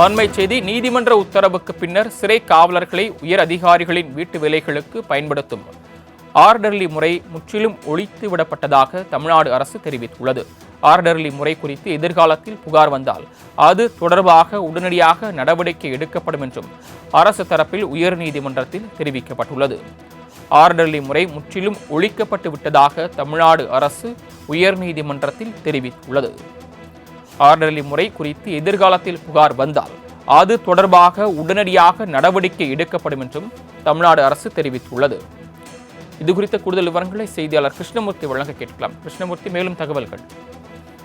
அண்மை செய்தி நீதிமன்ற உத்தரவுக்கு பின்னர் சிறை காவலர்களை உயர் அதிகாரிகளின் வீட்டு வேலைகளுக்கு பயன்படுத்தும். ஆர்டர்லி முறை முற்றிலும் ஒழித்து விடப்பட்டதாக தமிழ்நாடு அரசு தெரிவித்துள்ளது. ஆர்டர்லி முறை குறித்து எதிர்காலத்தில் புகார் வந்தால் அது தொடர்பாக உடனடியாக நடவடிக்கை எடுக்கப்படும் என்றும் அரசு தரப்பில் உயர்நீதிமன்றத்தில் தெரிவிக்கப்பட்டுள்ளது. ஆர்டர்லி முறை முற்றிலும் ஒழிக்கப்பட்டு விட்டதாக தமிழ்நாடு அரசு உயர்நீதிமன்றத்தில் தெரிவித்துள்ளது. ஆர்டர்லி முறை குறித்து எதிர்காலத்தில் புகார் வந்தால் அது தொடர்பாக உடனடியாக நடவடிக்கை எடுக்கப்படும் என்றும் தமிழ்நாடு அரசு தெரிவித்துள்ளது. இது குறித்த கூடுதல் விவரங்களை செய்தியாளர் கிருஷ்ணமூர்த்தி வழங்க கேட்கலாம் கிருஷ்ணமூர்த்தி மேலும் தகவல்கள்.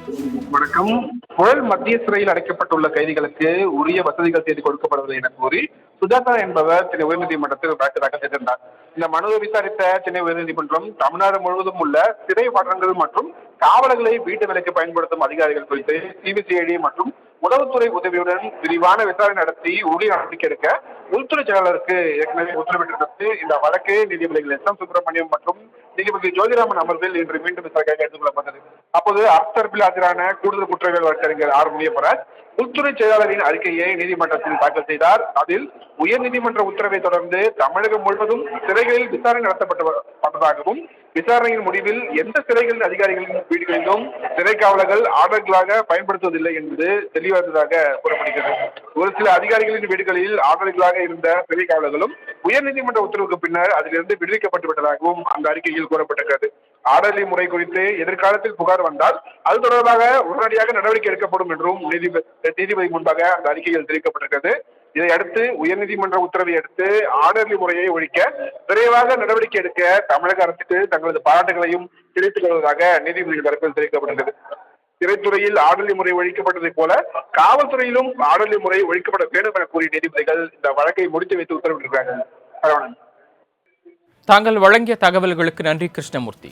வணக்கம். புழல் மத்திய சிறையில் அடைக்கப்பட்டுள்ள கைதிகளுக்கு உரிய வசதிகள் செய்து கொடுக்கப்படவில்லை என கூறி சுஜாதா என்பவர் சென்னை உயர்நீதிமன்றத்தில் வழக்கு தாக்கல் செய்திருந்தார். இந்த மனுவை விசாரித்த சென்னை உயர்நீதிமன்றம் தமிழ்நாடு முழுவதும் உள்ள சிறை வாட்டங்கள் மற்றும் காவலர்களை வீட்டு விலைக்கு பயன்படுத்தும் அதிகாரிகள் குறித்து சிபிசிஐடி மற்றும் உளவுத்துறை உதவியுடன் விரிவான விசாரணை நடத்தி உரிய நடவடிக்கை எடுக்க உள்துறை செயலாளருக்கு ஏற்கனவே உத்தரவிட்டிருந்தது. இந்த வழக்கு நீதிபதிகள் எஸ். எம். சுப்பிரமணியம் மற்றும் நீதிபதி ஜோதிராமன் அமர்வில் இன்று மீண்டும் விசாரணைக்காக எடுத்துக் கொள்ளப்பட்டது. அப்போது அரசு ஆஜரான கூடுதல் குற்றவியல் வழக்கறிஞர் ஆர். முனியப்பராஜ் உள்துறை செயலாளரின் அறிக்கையை நீதிமன்றத்தில் தாக்கல் செய்தார். அதில் உயர்நீதிமன்ற உத்தரவை தொடர்ந்து தமிழகம் முழுவதும் சிறைகளில் விசாரணை நடத்தப்பட்டு நடத்தப்பட்டதாகவும் விசாரணையின் முடிவில் எந்த சிறைகளின் அதிகாரிகளின் வீடுகளிலும் சிறை காவலர்கள் ஆர்டர்களாக பயன்படுத்துவதில்லை என்பது தெளிவானதாக கூறப்படுகிறது. ஒரு சில அதிகாரிகளின் வீடுகளில் ஆர்டர்களாக இருந்த சிறை காவலர்களும் உயர்நீதிமன்ற உத்தரவுக்கு பின்னர் அதிலிருந்து விடுவிக்கப்பட்டு விட்டதாகவும் அந்த அறிக்கையில் கூறப்பட்டிருக்கிறது. ஆடலி முறை குறித்து எதிர்காலத்தில் புகார் வந்தால் அது தொடர்பாக உடனடியாக நடவடிக்கை எடுக்கப்படும் என்றும் நீதிபதி நீதிபதி முன்பாக அந்த அறிக்கையில் தெரிவிக்கப்பட்டிருக்கிறது. இதை அடுத்து உயர்நீதிமன்ற உத்தரவை அடுத்து ஆர்டர்லி முறையை ஒழிக்க விரைவாக நடவடிக்கை எடுக்க தமிழக அரசுக்கு தங்களது பாராட்டுகளையும் தெரிவித்துக் கொள்வதாக நீதிபதிகள் தரப்பில் தெரிவிக்கப்பட்டுள்ளது. சிறைத்துறையில் ஆடலி முறை ஒழிக்கப்பட்டதைப் போல காவல்துறையிலும் ஆடலி முறை ஒழிக்கப்பட வேண்டும் என கூறிய நீதிபதிகள் இந்த வழக்கை முடித்து வைத்து உத்தரவிட்டிருக்கிறார்கள். தாங்கள் வழங்கிய தகவல்களுக்கு நன்றி கிருஷ்ணமூர்த்தி.